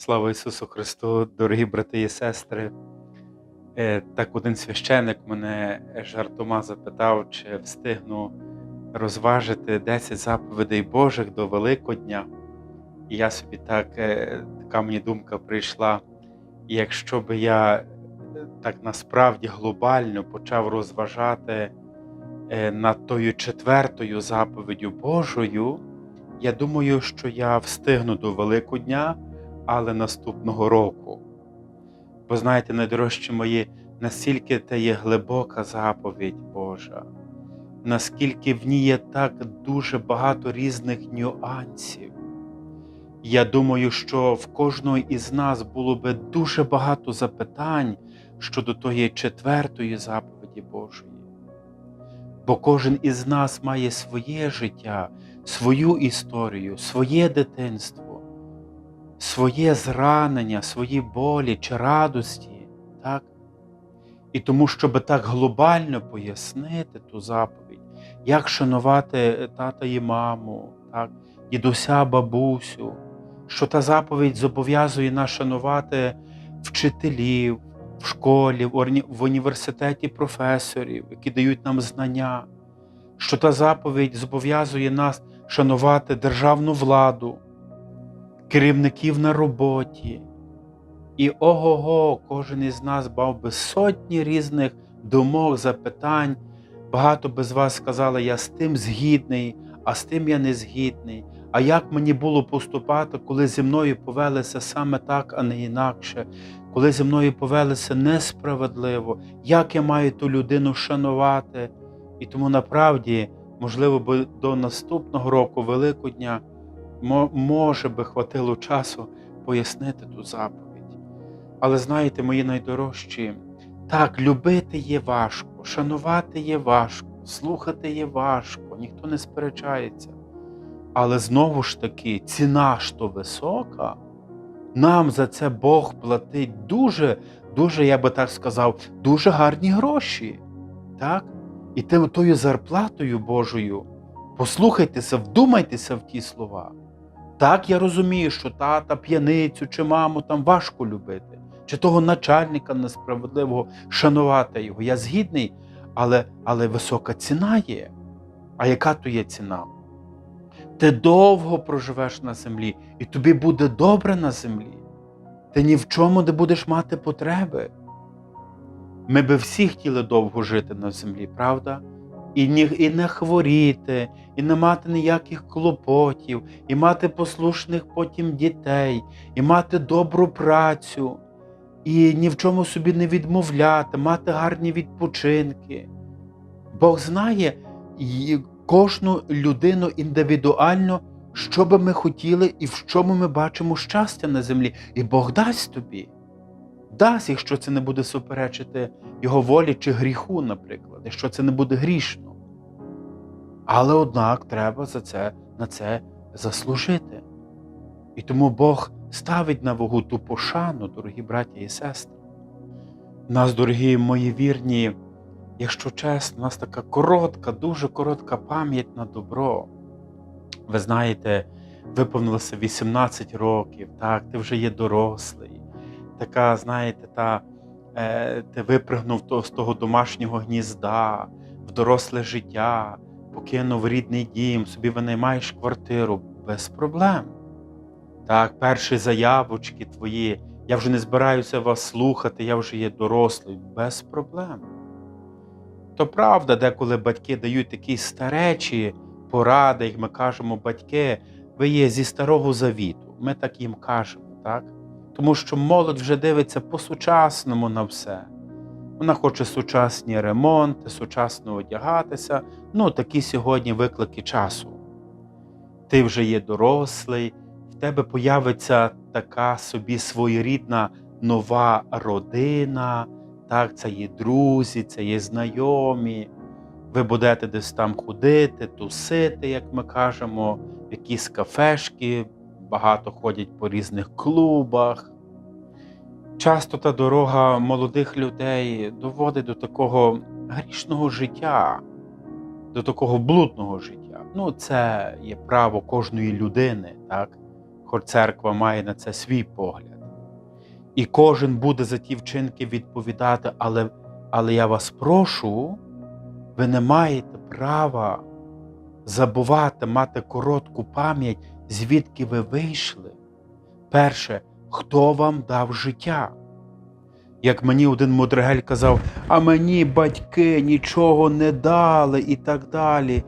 Слава Ісусу Христу, дорогі брати і сестри. Е, Так один священик мене жартома запитав, чи встигну розважити 10 заповідей Божих до Великодня. І я собі так, е, така мені думка прийшла. І якщо би я е, так насправді глобально почав розважати над тою четвертою заповіддю Божою, я думаю, що я встигну до Великодня, але наступного року. Бо знаєте, найдорожчі мої, настільки це є глибока заповідь Божа, наскільки в ній є так дуже багато різних нюансів. Я думаю, що в кожного із нас було би дуже багато запитань щодо тої четвертої заповіді Божої. Бо кожен із нас має своє життя, свою історію, своє дитинство, своє зранення, свої болі чи радості. Так? І тому, щоб так глобально пояснити ту заповідь, як шанувати тата і маму, так? дідуся, бабусю, що та заповідь зобов'язує нас шанувати вчителів в школі, в університеті професорів, які дають нам знання, що та заповідь зобов'язує нас шанувати державну владу, керівників на роботі. І ого-го, кожен із нас мав би сотні різних думок, запитань. Багато би з вас сказали, я з тим згідний, а з тим я не згідний. А як мені було поступати, коли зі мною повелися саме так, а не інакше, коли зі мною повелися несправедливо, як я маю ту людину шанувати? І тому направді, можливо, би до наступного року, Великодня, може би хватило часу пояснити ту заповідь. Але знаєте, мої найдорожчі, так, любити є важко, шанувати є важко, слухати є важко, ніхто не сперечається. Але знову ж таки, ціна ж то висока, нам за це Бог платить дуже, дуже, я би так сказав, дуже гарні гроші. Так? І тим- тою зарплатою Божою, послухайтеся, вдумайтеся в ті слова. Так, я розумію, що тата, п'яницю чи маму там важко любити, чи того начальника несправедливого шанувати його. Я згідний, але, але висока ціна є. А яка то є ціна? Ти довго проживеш на землі, і тобі буде добре на землі. Ти ні в чому не будеш мати потреби. Ми би всі хотіли довго жити на землі, правда? І, ні, і не хворіти, і не мати ніяких клопотів, і мати послушних потім дітей, і мати добру працю, і ні в чому собі не відмовляти, мати гарні відпочинки. Бог знає кожну людину індивідуально, що би ми хотіли і в чому ми бачимо щастя на землі. І Бог дасть тобі. Дасть, якщо це не буде суперечити Його волі чи гріху, наприклад, якщо це не буде грішно. Але однак треба за це, на це заслужити. І тому Бог ставить на вагу ту пошану, дорогі браття і сестри. Нас, дорогі мої вірні, якщо чесно, у нас така коротка, дуже коротка пам'ять на добро. Ви знаєте, виповнилося 18 років, так, ти вже є дорослий. Така, знаєте, та, е, ти випригнув то, з того домашнього гнізда, в доросле життя, покинув рідний дім, собі винаймаєш квартиру без проблем. Так, перші заявочки твої, я вже не збираюся вас слухати, я вже є дорослий, без проблем. То правда, деколи батьки дають такі старечі поради, як ми кажемо, батьки, ви є зі старого завіту. Ми так їм кажемо, так? Тому що молодь вже дивиться по-сучасному на все. Вона хоче сучасні ремонти, сучасно одягатися. Ну, такі сьогодні виклики часу. Ти вже є дорослий, в тебе появиться така собі своєрідна нова родина, так, це є друзі, це є знайомі. Ви будете десь там ходити, тусити, як ми кажемо, якісь кафешки, багато ходять по різних клубах. Часто та дорога молодих людей доводить до такого грішного життя, до такого блудного життя. Ну, це є право кожної людини, так? хоч церква має на це свій погляд. І кожен буде за ті вчинки відповідати, але, але я вас прошу, ви не маєте права забувати, мати коротку пам'ять, звідки ви вийшли. Перше, хто вам дав життя? Як мені один мудригель казав, а мені батьки нічого не дали і так далі.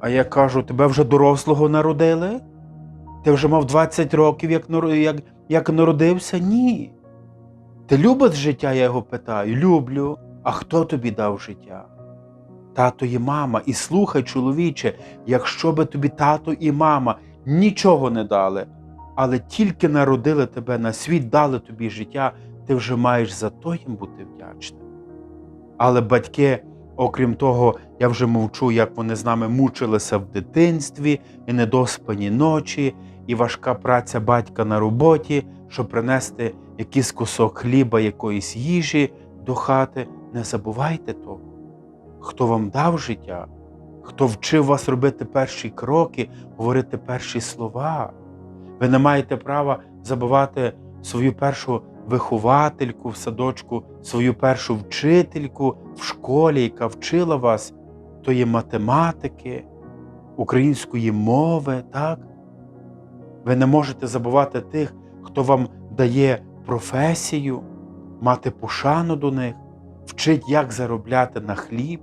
А я кажу, тебе вже дорослого народили? Ти вже мав 20 років, як, як, як народився? Ні. Ти любиш життя, я його питаю. Люблю. А хто тобі дав життя? Тато і мама. І слухай, чоловіче, якщо би тобі тато і мама нічого не дали, але тільки народили тебе на світ, дали тобі життя, ти вже маєш за то їм бути вдячним. Але батьки, окрім того, я вже мовчу, як вони з нами мучилися в дитинстві, і недоспані ночі, і важка праця батька на роботі, щоб принести якийсь кусок хліба, якоїсь їжі до хати. Не забувайте того, хто вам дав життя, хто вчив вас робити перші кроки, говорити перші слова. Ви не маєте права забувати свою першу виховательку в садочку, свою першу вчительку в школі, яка вчила вас тої математики, української мови, так? Ви не можете забувати тих, хто вам дає професію, мати пошану до них, вчить, як заробляти на хліб.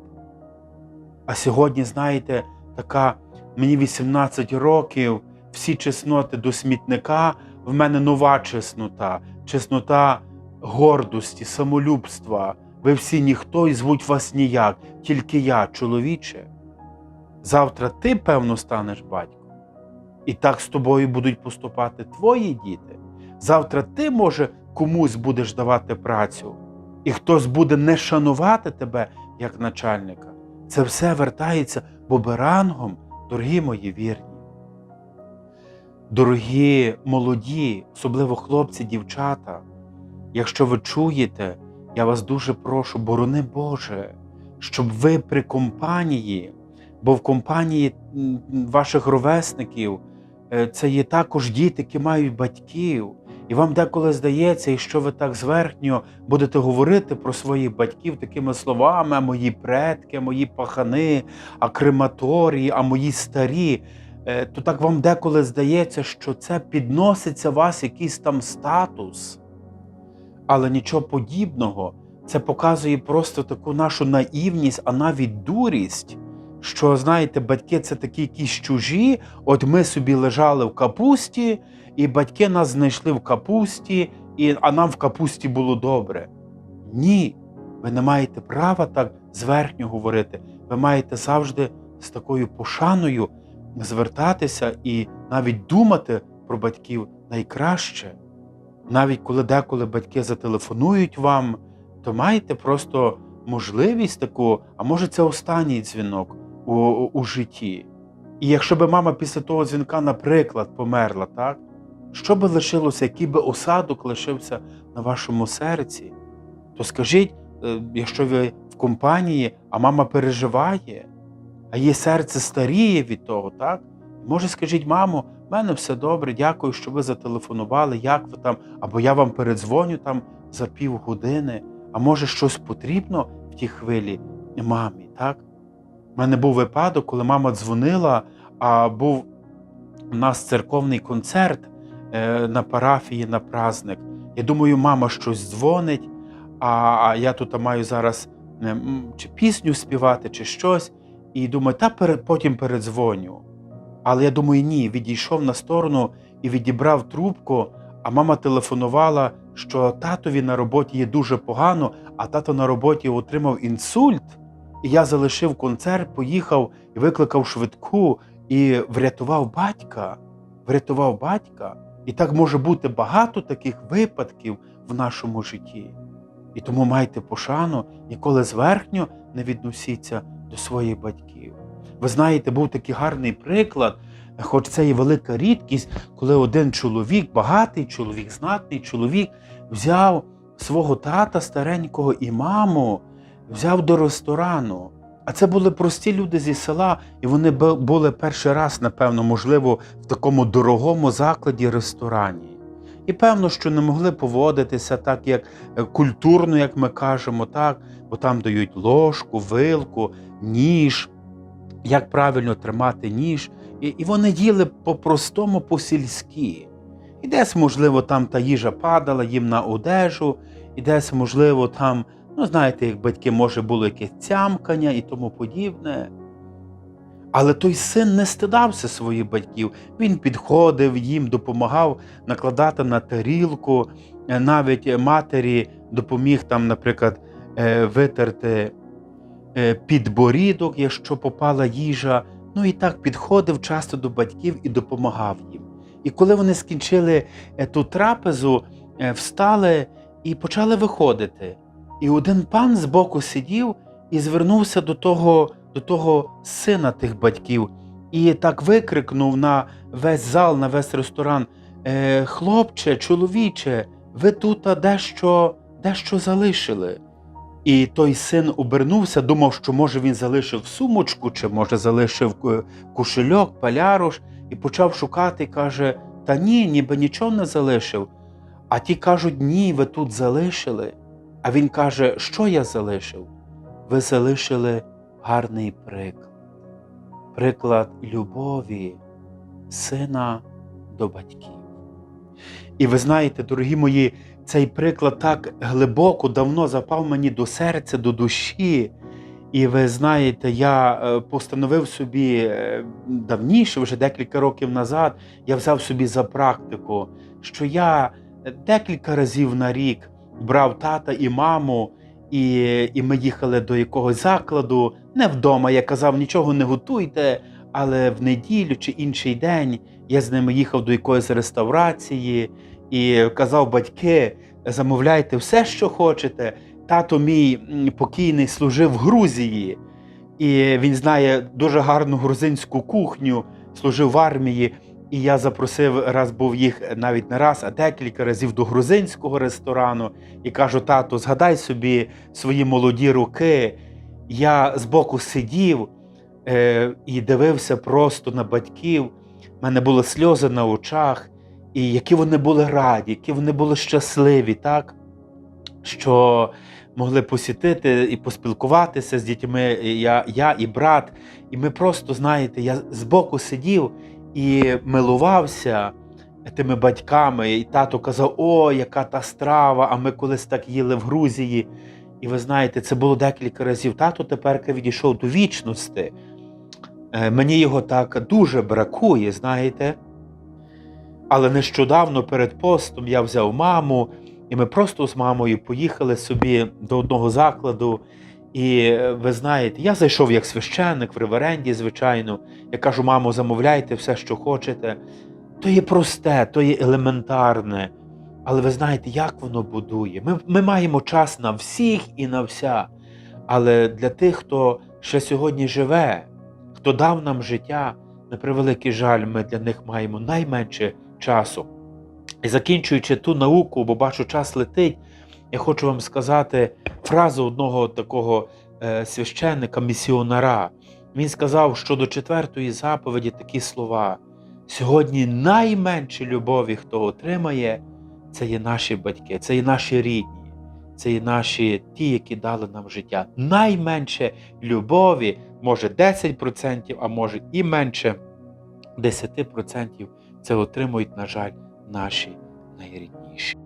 А сьогодні, знаєте, така мені 18 років, всі чесноти до смітника, в мене нова чеснота, чеснота гордості, самолюбства. Ви всі ніхто і звуть вас ніяк, тільки я, чоловіче. Завтра ти, певно, станеш батьком. І так з тобою будуть поступати твої діти. Завтра ти, може, комусь будеш давати працю, і хтось буде не шанувати тебе як начальника. Це все вертається боберангом, дорогі мої вірні. Дорогі молоді, особливо хлопці, дівчата, якщо ви чуєте, я вас дуже прошу, борони Боже, щоб ви при компанії, бо в компанії ваших ровесників е, це є також діти, які мають батьків. І вам деколи здається, і що ви так зверхньо будете говорити про своїх батьків такими словами, мої предки, мої пахани, а крематорії, а мої старі, то так вам деколи здається, що це підноситься вас якийсь там статус. Але нічого подібного, це показує просто таку нашу наївність, а навіть дурість. Що, знаєте, батьки це такі якісь чужі, от ми собі лежали в капусті, і батьки нас знайшли в капусті, і, а нам в капусті було добре. Ні, ви не маєте права так зверхньо говорити. Ви маєте завжди з такою пошаною звертатися і навіть думати про батьків найкраще. Навіть коли деколи батьки зателефонують вам, то маєте просто можливість таку, а може це останній дзвінок у, у житті. І якщо би мама після того дзвінка, наприклад, померла, так? Що би лишилося, який би осадок лишився на вашому серці, то скажіть, е, якщо ви в компанії, а мама переживає, а її серце старіє від того, так? Може, скажіть, мамо, в мене все добре, дякую, що ви зателефонували, як ви там, або я вам передзвоню там за півгодини, а може щось потрібно в тій хвилі мамі, так? У мене був випадок, коли мама дзвонила, а був у нас церковний концерт е, на парафії на праздник. Я думаю, мама щось дзвонить, а, я тут маю зараз е, чи пісню співати, чи щось. І думаю, та потім передзвоню. Але я думаю, ні, відійшов на сторону і відібрав трубку, а мама телефонувала, що татові на роботі є дуже погано, а тато на роботі отримав інсульт. І я залишив концерт, поїхав і викликав швидку і врятував батька. Врятував батька. І так може бути багато таких випадків в нашому житті. І тому майте пошану, ніколи зверхньо не відносіться до своїх батьків. Ви знаєте, був такий гарний приклад, хоч це і велика рідкість, коли один чоловік, багатий чоловік, знатний чоловік, взяв свого тата старенького і маму, взяв до ресторану. А це були прості люди зі села, і вони бу- були перший раз, напевно, можливо, в такому дорогому закладі ресторані. І певно, що не могли поводитися так, як е, культурно, як ми кажемо, так, бо там дають ложку, вилку, ніж, як правильно тримати ніж. І, і вони їли по-простому, по-сільськи. І десь, можливо, там та їжа падала їм на одежу, і десь, можливо, там, ну, знаєте, як батьки, може, було якесь цямкання і тому подібне. Але той син не стидався своїх батьків. Він підходив їм, допомагав накладати на тарілку, Е, навіть матері допоміг там, наприклад, витерти е, підборідок, якщо попала їжа. Ну і так підходив часто до батьків і допомагав їм. І коли вони скінчили е, ту трапезу, е, встали і почали виходити. І один пан збоку сидів і звернувся до того, до того сина тих батьків, і так викрикнув на весь зал, на весь ресторан: «Е, Хлопче, чоловіче, ви тут дещо, дещо залишили. І той син обернувся, думав, що може він залишив сумочку, чи може залишив е, кошельок, паляруш, і почав шукати, каже: Та ні, ніби нічого не залишив. А ті кажуть, ні, ви тут залишили. А він каже, що я залишив? Ви залишили гарний приклад. Приклад любові сина до батьків. І ви знаєте, дорогі мої, цей приклад так глибоко, давно запав мені до серця, до душі. І ви знаєте, я е, постановив собі е, давніше, вже декілька років назад, я взяв собі за практику, що я декілька разів на рік брав тата і маму, і, і ми їхали до якогось закладу, не вдома. Я казав, нічого не готуйте, але в неділю чи інший день я з ними їхав до якоїсь реставрації і казав, батьки, замовляйте все, що хочете. Тато мій покійний служив в Грузії, і він знає дуже гарну грузинську кухню, служив в армії. І я запросив раз був їх навіть не раз, а декілька разів до грузинського ресторану і кажу: тато, згадай собі свої молоді роки. Я збоку сидів е, і дивився просто на батьків. У мене були сльози на очах, і які вони були раді, які вони були щасливі, так? що могли посітити і поспілкуватися з дітьми, я, я і брат. І ми просто, знаєте, я збоку сидів і милувався тими батьками. І тато казав: О, яка та страва! А ми колись так їли в Грузії. І ви знаєте, це було декілька разів. Тато тепер відійшов до вічності. Е, Мені його так дуже бракує, знаєте. Але нещодавно перед постом я взяв маму, і ми просто з мамою поїхали собі до одного закладу. І е, ви знаєте, я зайшов як священник в реверенді, звичайно. Я кажу, мамо, замовляйте все, що хочете. То є просте, то є елементарне. Але ви знаєте, як воно будує. Ми, ми маємо час на всіх і на вся. Але для тих, хто ще сьогодні живе, хто дав нам життя, на превеликий жаль, ми для них маємо найменше часу. І закінчуючи ту науку, бо бачу, час летить, я хочу вам сказати фразу одного такого е, священника, місіонара. Він сказав, що до четвертої заповіді такі слова: сьогодні найменше любові, хто отримає, це є наші батьки, це є наші рідні, це є наші ті, які дали нам життя. Найменше любові, може 10%, а може і менше 10% це отримують, на жаль, наші найрідніші.